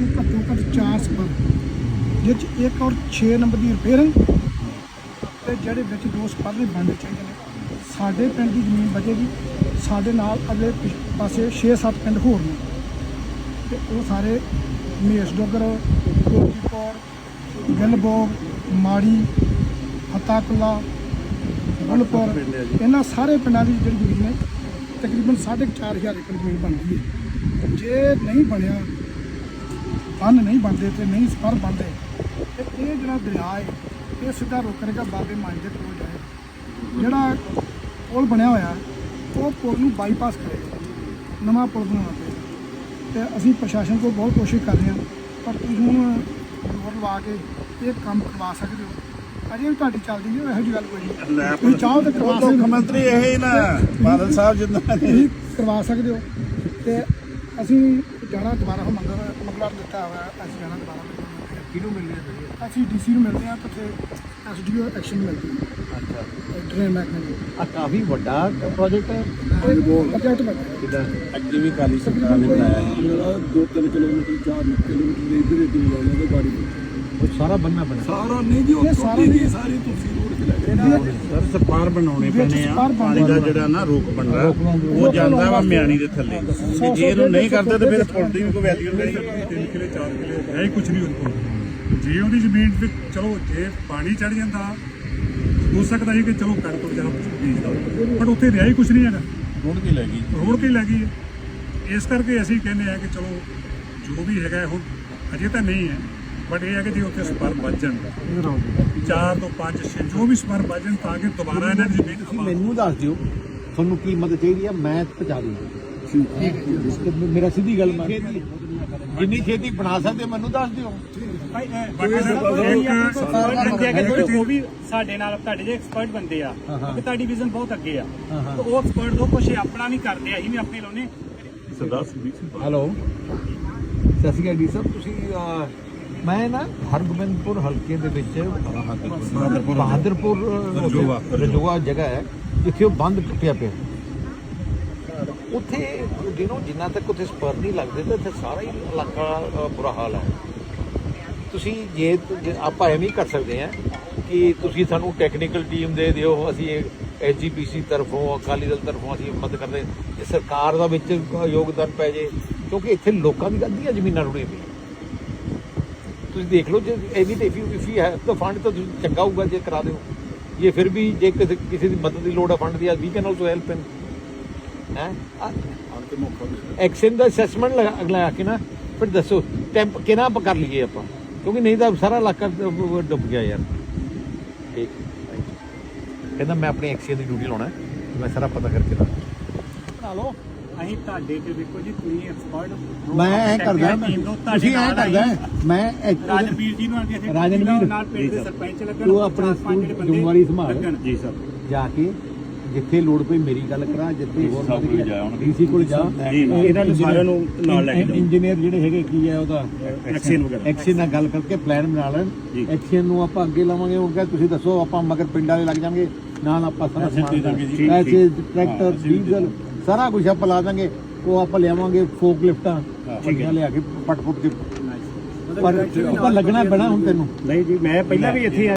ਇਹ ਘੱਟੋ ਘੱਟ 4 ਸਪਰ ਜਿਹ 'ਚ ਇੱਕ ਔਰ 6 ਨੰਬਰ ਦੀ ਰਿਪੇਅਰਿੰਗ ਤੇ ਜਿਹੜੇ ਵਿੱਚ ਦੋ ਸਪਰ ਵੀ ਬਣਨੇ ਚਾਹੀਦੇ ਨੇ। ਸਾਡੇ ਪਿੰਡ ਦੀ ਜ਼ਮੀਨ ਬਚੇਗੀ, ਸਾਡੇ ਨਾਲ ਅਗਲੇ ਪਿਛ- ਪਾਸੇ 6-7 ਪਿੰਡ ਹੋਰ ਨੇ। ਤੇ ਉਹ ਸਾਰੇ ਮੇਸ ਡੋਗਰ ਕੋਟੀਪੁਰ ਗਿਲਬੋਗ, ਮਾੜੀ, ਹੱਤਾਕੁੱਲਾ ਗੁਲਪੁਰ ਇਹਨਾਂ ਸਾਰੇ ਪਿੰਡਾਂ ਦੀ ਜਿਹੜੀ ਜ਼ਮੀਨ ਹੈ, ਤਕਰੀਬਨ 4500 ਏਕੜ ਜ਼ਮੀਨ ਬਣਦੀ ਹੈ। ਜੇ ਨਹੀਂ ਬਣਿਆ ਬੰਨ ਨਹੀਂ ਬਣਦੇ ਤੇ ਨਹੀਂ ਸਪਰ ਬਣਦੇ ਤੇ ਇਹ ਜਿਹੜਾ ਦਰਿਆ ਹੈ ਇਹ ਸਿੱਧਾ ਰੁਕ ਕਰੇਗਾ ਬਾਬੇ ਮਾਈ ਦੇ ਕੋਲ ਜਾਏ। ਜਿਹੜਾ ਪੁਲ ਬਣਿਆ ਹੋਇਆ ਉਹ ਪੁਲ ਨੂੰ ਬਾਈਪਾਸ ਕਰੇਗਾ ਨਵਾਂ ਪੁਲ ਬਣਾਉਣਾ ਪਏਗਾ ਤੇ ਅਸੀਂ ਪ੍ਰਸ਼ਾਸਨ ਕੋਲ ਬਹੁਤ ਕੋਸ਼ਿਸ਼ ਕਰ ਰਹੇ ਹਾਂ ਪਰ ਤੁਸੀਂ ਹੁਣ ਜ਼ੋਰ ਲਵਾ ਕੇ ਇਹ ਕੰਮ ਕਰਵਾ ਸਕਦੇ ਹੋ। ਅਜੇ ਵੀ ਤੁਹਾਡੀ ਚੱਲਦੀ ਹੈ ਇਹੋ ਜਿਹੀ ਗੱਲ ਕੋਈ ਨਹੀਂ। ਤੁਸੀਂ ਚਾਹੋ ਤਾਂ ਕਰਵਾ ਸਕਦੇ ਮੁੱਖ ਹੋ। ਮੰਤਰੀ ਇਹ ਹੀ ਨਾ ਬਾਦਲ ਸਾਹਿਬ ਜਿੰਨਾ ਤੁਸੀਂ ਕਰਵਾ ਸਕਦੇ ਹੋ। ਤੇ ਅਸੀਂ ਜਾਣਾ ਦੁਬਾਰਾ ਹੁਣ ਮੰਗਲ ਮੰਗਲਵਾਰ ਦਿੱਤਾ ਹੋਇਆ ਅਸੀਂ ਜਾਣਾ ਦੁਬਾਰਾ ਕਿਹਨੂੰ ਮਿਲਨੇ ਤੁਸੀਂ? ਅਸੀਂ ਡੀਸੀ ਨੂੰ ਮਿਲਦੇ ਹਾਂ ਤੇ ਉੱਥੇ ਐਸਡੀਓ ਐਕਸ਼ਨ ਮਿਲਦੀ ਹੈ। ਅੱਛਾ। ਡਰੇਨ ਮਹਿਕਮੇ ਨੂੰ ਆ ਕਾਫੀ ਵੱਡਾ ਪ੍ਰੋਜੈਕਟ ਹੈ। ਪ੍ਰੋਜੈਕਟ ਬਣ ਕਿਦਾਂ? ਅੱਗੇ ਵੀ ਕਾਲੀ ਸਰਕਾਰ ਨੇ ਬਣਾਇਆ ਸੀ। ਦੋ ਤਿੰਨ ਕਿਲੋਮੀਟਰ ਚਾਰ ਕਿਲੋਮੀਟਰ ਦੇ ਇਧਰ ਇਧਰ ਜਾਣਾ ਤੇ ਗਾੜੀ। ਉਹ ਸਾਰਾ ਬੰਨਾ ਬਣਾ ਸਾਰਾ ਨਹੀਂ ਜੀ ਉਹ ਇਹ ਸਾਰਾ ਸਾਰੀ ਨਹੀਂ। ਦੀ ਸਾਰੀ ਤੁਸੀਂ ਸਰ ਸਪਾਰ ਬਣਾਉਣੇ ਵਿੱਚ ਪੈਣੇ ਆ। ਸਪਾਰ ਬਣਾਉਣੇ ਪਾਣੀ ਦਾ ਜਿਹੜਾ ਨਾ ਰੋਕ ਬਣਦਾ ਉਹ ਜਾਂਦਾ ਵਾ ਮਿਆਣੀ ਦੇ ਥੱਲੇ। ਤੇ ਜੇ ਇਹਨੂੰ ਨਹੀਂ ਕਰਦੇ ਤੇ ਫਿਰ ਪੁਲ ਦੀ ਵੀ ਕੋਈ ਵੈਲਿਊ ਨਹੀਂ ਤਿੰਨ ਕਿਲੇ ਚਾਰ ਕਿਲੇ ਹੈ ਹੀ ਕੁਝ ਨਹੀਂ ਉਹਦੇ ਕੋਲ ਜੇ ਉਹਦੀ ਜ਼ਮੀਨ ਤੇ ਚਲੋ ਜੇ ਪਾਣੀ ਚੜ ਜਾਂਦਾ ਹੋ ਸਕਦਾ ਸੀ ਕਿ ਚਲੋ ਕਣਕ ਵਗੈਰਾ ਬੀਜ ਦਾ ਪਰ ਉੱਥੇ ਰਿਹਾ ਹੀ ਕੁਝ ਨਹੀਂ ਹੈਗਾ। ਰੋਡ ਕੀ ਲੈ ਗਈ। ਰੋੜ ਕੇ ਲੱਗੀ ਹੈ। ਇਸ ਕਰਕੇ ਅਸੀਂ ਕਹਿੰਦੇ ਆ ਕਿ ਚਲੋ ਜੋ ਵੀ ਹੈਗਾ ਹੈ ਹੁਣ ਅਜੇ ਤਾਂ ਨਹੀਂ ਹੈ। ਬਟ ਇਹ ਹੈ ਕਿ ਜੇ ਉੱਥੇ ਸਪਰ ਵੱਜ ਜਾਣ ਚਾਰ ਤੋਂ ਪੰਜ ਛੇ ਜੋ ਵੀ ਸਪਰ ਵੱਜ ਜਾਣ ਤਾਂ ਕਿ ਦੁਬਾਰਾ ਇਹਨਾਂ ਦੀ ਜ਼ਮੀਨ ਤੁਸੀਂ ਮੈਨੂੰ ਦੱਸ ਦਿਓ ਤੁਹਾਨੂੰ ਕੀ ਮਦਦ ਚਾਹੀਦੀ ਹੈ ਮੈਂ ਪਹੁੰਚਾ ਦੂੰਗਾ ਮੇਰਾ ਸਿੱਧੀ ਗੱਲ ਮੰਨ ਜਿੰਨੀ ਛੇਤੀ ਬਣਾ ਸਕਦੇ ਮੈਨੂੰ ਦੱਸ ਦਿਓ। ਸਾਡੇ ਨਾਲ ਤੁਹਾਡੇ ਜੇ ਐਕਸਪਰਟ ਬੰਦੇ ਆ। ਕਿ ਤੁਹਾਡੀ ਵਿਜ਼ਨ ਬਹੁਤ ਅੱਗੇ ਆ। ਤੇ ਉਹ ਐਕਸਪਰਟ ਤੋਂ ਕੁਝ ਆਪਣਾ ਨਹੀਂ ਕਰਦੇ ਅਸੀਂ ਵੀ ਆਪਣੇ ਲਾਉਨੇ ਹੈਲੋ। ਸਤਿ ਸ਼੍ਰੀ ਅਕਾਲ ਜੀ ਤੁਸੀਂ ਮੈਂ ਨਾ ਹਰਗੋਬਿੰਦਪੁਰ ਹਲਕੇ ਦੇ ਵਿੱਚ ਬਹਾਦਰਪੁਰ ਰਜੋਆ। ਜਗ੍ਹਾ ਹੈ ਜਿੱਥੇ ਉਹ ਬੰਦ ਟੁੱਟਿਆ ਪਿਆ। ਉੱਥੇ ਦਿਨੋਂ ਜਿੰਨਾ ਤੱਕ ਉੱਥੇ ਸਪਰ ਨਹੀਂ ਲੱਗਦੇ ਤਾਂ ਇੱਥੇ ਸਾਰਾ ਹੀ ਇਲਾਕਾ ਬੁਰਾ ਹਾਲ ਹੈ। ਤੁਸੀਂ ਜੇ ਆਪਾਂ ਐਵੇਂ ਕਰ ਸਕਦੇ ਹਾਂ ਕਿ ਤੁਸੀਂ ਸਾਨੂੰ ਟੈਕਨੀਕਲ ਟੀਮ ਦੇ ਦਿਓ ਅਸੀਂ ਐਸਜੀਪੀਸੀ ਤਰਫੋਂ ਅਕਾਲੀ ਦਲ ਤਰਫੋਂ ਅਸੀਂ ਮਦਦ ਕਰਦੇ ਸਰਕਾਰ ਦਾ ਵਿੱਚ ਯੋਗਦਾਨ ਪੈ ਜੇ ਕਿਉਂਕਿ ਇੱਥੇ ਲੋਕਾਂ ਦੀ ਅੱਧੀਆਂ ਜ਼ਮੀਨਾਂ ਰੁੜੀਆਂ ਪਈਆਂ। ਤੁਸੀਂ ਦੇਖ ਲਓ, ਜੇ ਐਨੀ ਤੇ ਇਫੀ ਇਫੀ ਹੈ ਤਾਂ ਫੰਡ ਤਾਂ ਤੁਸੀਂ ਚੰਗਾ ਹੋਊਗਾ ਜੇ ਕਰਾ ਦਿਓ। ਇਹ ਫਿਰ ਵੀ ਜੇ ਕਿਸੇ ਕਿਸੇ ਦੀ ਮਦਦ ਦੀ ਲੋੜ ਹੈ ਫੰਡ ਦੀ ਵੀ ਕੈਨ ਆਲਸੋ ਹੈਲਪ ਇਨ ਹੈ? ਐਕਸ਼ਨ ਦਾ ਅਸੈਸਮੈਂਟ ਲਗਾ ਕੇ ਨਾ, ਫਿਰ ਦੱਸੋ ਟੈਂਪ ਕਿਹਨਾਂ ਆਪਾਂ ਕਰ ਲਈਏ ਆਪਾਂ? ਕਿਉਂਕਿ ਨਹੀਂ ਤਾਂ ਸਾਰਾ ਇਲਾਕਾ ਡੁੱਬ ਗਿਆ ਯਾਰ। ਠੀਕ। ਕਹਿੰਦਾ ਮੈਂ ਆਪਣੀ ਐਕਸ਼ਨ ਦੀ ਡਿਊਟੀ ਲਾਉਣਾ ਮੈਂ ਸਾਰਾ ਪਤਾ ਕਰਕੇ ਦੱਸ ਲਓ। ਅਸੀਂ ਤੁਹਾਡੇ ਤੇ ਦੇਖੋ ਜੀ ਤੁਸੀਂ ਐਕਸਪਰਟ ਮੈਂ ਐ ਕਰਦਾ ਤੁਸੀਂ ਐ ਕਰਦਾ ਮੈਂ ਰਾਜਵੀਰ ਜੀ ਨੂੰ ਆਂਦੇ ਰਾਜਨਵੀਰ। ਨਾਲ ਪਿੰਡ ਦੇ ਸਰਪੰਚ ਲੱਗਣ ਤੂੰ ਆਪਣੇ ਸਕੂਲ ਜ਼ਿੰਮੇਵਾਰੀ ਸੰਭਾਲ। ਜੀ ਸਰ ਜਾ ਕੇ ਜਿੱਥੇ ਲੋੜ ਪਈ ਮੇਰੀ ਗੱਲ ਕਰਾ ਜਿੱਥੇ ਹੋਰ ਕੋਲ ਜਾ। ਡੀਸੀ ਕੋਲ ਜਾ ਇਹਨਾਂ ਨੂੰ ਸਾਰਿਆਂ ਨੂੰ ਨਾਲ ਲੈ ਕੇ ਜਾਓ। ਇੰਜੀਨੀਅਰ ਜਿਹੜੇ ਹੈਗੇ ਕੀ ਹੈ ਉਹਦਾ ਐਕਸ਼ਨ ਵਗੈਰਾ। ਐਕਸ਼ਨ ਨਾਲ ਗੱਲ ਕਰਕੇ ਪਲਾਨ ਬਣਾ ਲੈਣ। ਐਕਸ਼ਨ ਨੂੰ ਆਪਾਂ ਅੱਗੇ ਲਾਵਾਂਗੇ ਉਹ ਕਹੇ ਤੁਸੀਂ ਦੱਸੋ ਆਪਾਂ ਮਗਰ ਪਿੰਡਾਂ ਵਾਲੇ ਲੱਗ ਜਾਣਗੇ ਨਾਲ ਆਪਾਂ ਸਾਰਾ ਦੇ ਠੀਕ। ਟਰੈਕਟਰ ਦੇ ਡੀਜ਼ਲ ਸਾਰਾ ਕੁਝ ਆਪਾਂ ਲਾ ਦਾਂਗੇ ਉਹ ਆਪਾਂ ਲਿਆਵਾਂਗੇ ਫੋਕ ਲਿਫਟਾਂ ਵੱਡੀਆਂ ਲਿਆ ਕੇ ਪਟ ਪੁੱਟ ਕੇ ਪਰ ਆਪਾਂ ਲੱਗਣਾ ਪੈਣਾ ਹੁਣ ਤੈਨੂੰ। ਨਹੀਂ ਜੀ ਮੈਂ ਪਹਿਲਾਂ ਵੀ ਇੱਥੇ